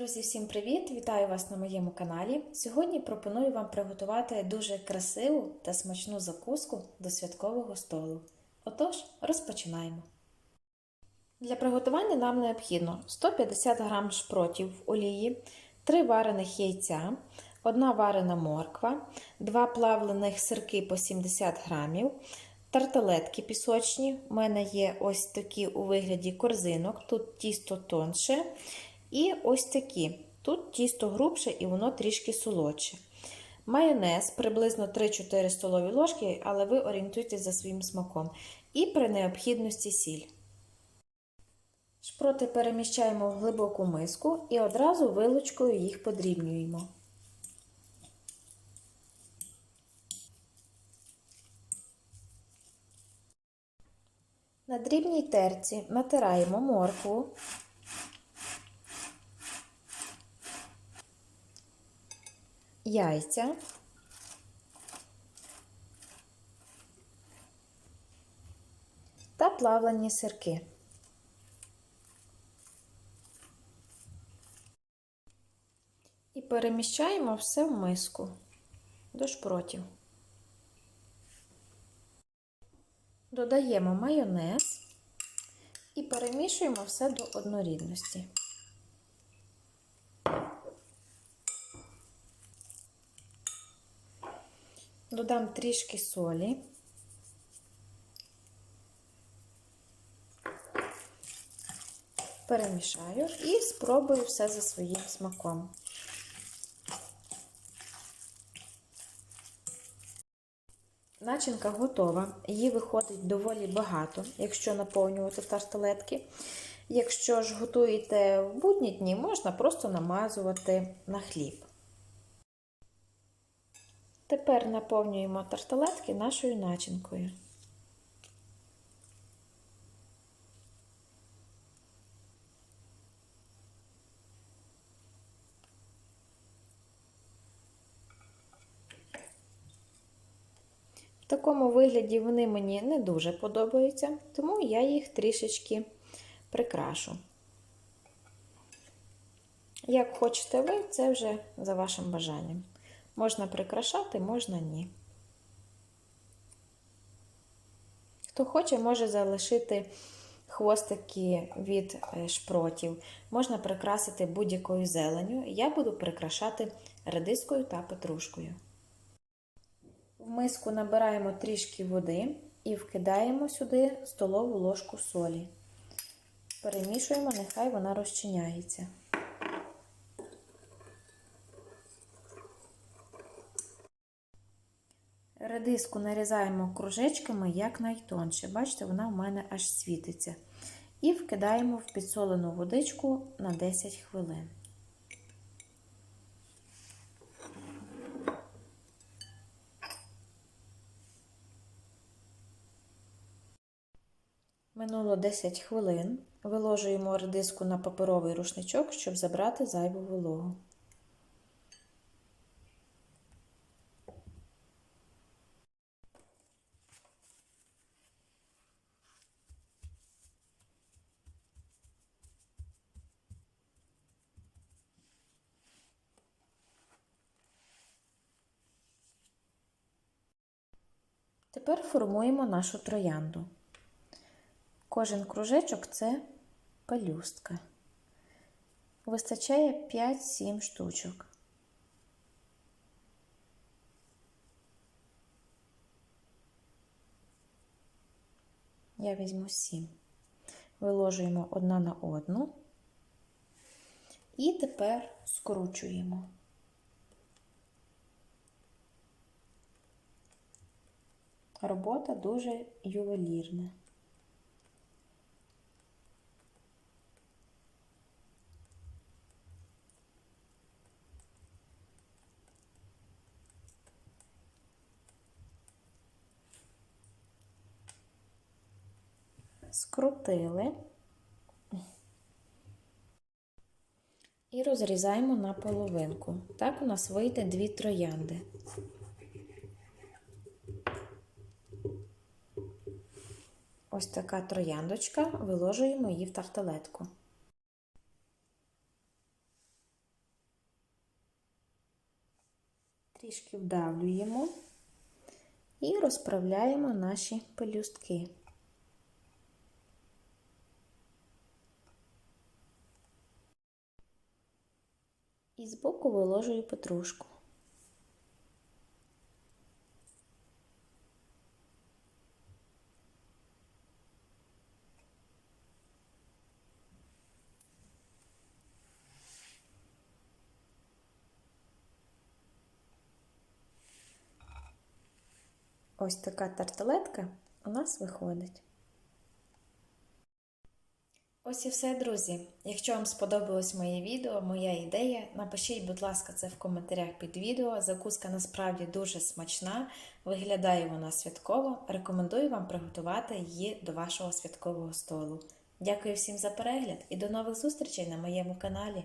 Друзі, всім привіт! Вітаю вас на моєму каналі. Сьогодні пропоную вам приготувати дуже красиву та смачну закуску до святкового столу. Отож, розпочинаємо. Для приготування нам необхідно 150 г шпротів олії, 3 варених яйця, 1 варена морква, 2 плавлених сирки по 70 г, тарталетки пісочні. У мене є ось такі у вигляді корзинок, тут тісто тонше. І ось такі. Тут тісто грубше і воно трішки солодше. Майонез приблизно 3-4 столові ложки, але ви орієнтуйтесь за своїм смаком. І при необхідності сіль. Шпроти переміщаємо в глибоку миску і одразу вилочкою їх подрібнюємо. На дрібній терці натираємо моркву. Яйця. Та плавлені сирки. І переміщаємо все в миску до шпротів. Додаємо майонез і перемішуємо все до однорідності. Додам трішки солі. Перемішаю і спробую все за своїм смаком. Начинка готова, її виходить доволі багато, якщо наповнювати тарталетки. Якщо ж готуєте в будні дні, можна просто намазувати на хліб. Тепер наповнюємо тарталетки нашою начинкою. В такому вигляді вони мені не дуже подобаються, тому я їх трішечки прикрашу. Як хочете ви, це вже за вашим бажанням. Можна прикрашати, можна ні. Хто хоче, може залишити хвостики від е, шпротів. Можна прикрасити будь-якою зеленю. Я буду прикрашати редискою та петрушкою. В миску набираємо трішки води і вкидаємо сюди столову ложку солі. Перемішуємо, нехай вона розчиняється. Редиску нарізаємо кружечками як найтонше. Бачите, вона в мене аж світиться. І вкидаємо в підсолену водичку на 10 хвилин. Минуло 10 хвилин. Виложуємо редиску на паперовий рушничок, щоб забрати зайву вологу. Тепер формуємо нашу троянду. Кожен кружечок це пелюстка. Вистачає 5-7 штучок. Я візьму 7. Виложуємо одна на одну і тепер скручуємо. Робота дуже ювелірна. Скрутили і розрізаємо на половинку. Так у нас вийде дві троянди. Ось така трояндочка, виложуємо її в тарталетку. Трішки вдавлюємо і розправляємо наші пелюстки. І збоку виложую петрушку. Ось така тарталетка у нас виходить. Ось і все, друзі. Якщо вам сподобалось моє відео, моя ідея, напишіть, будь ласка, це в коментарях під відео. Закуска насправді дуже смачна, виглядає вона святково. Рекомендую вам приготувати її до вашого святкового столу. Дякую всім за перегляд і до нових зустрічей на моєму каналі.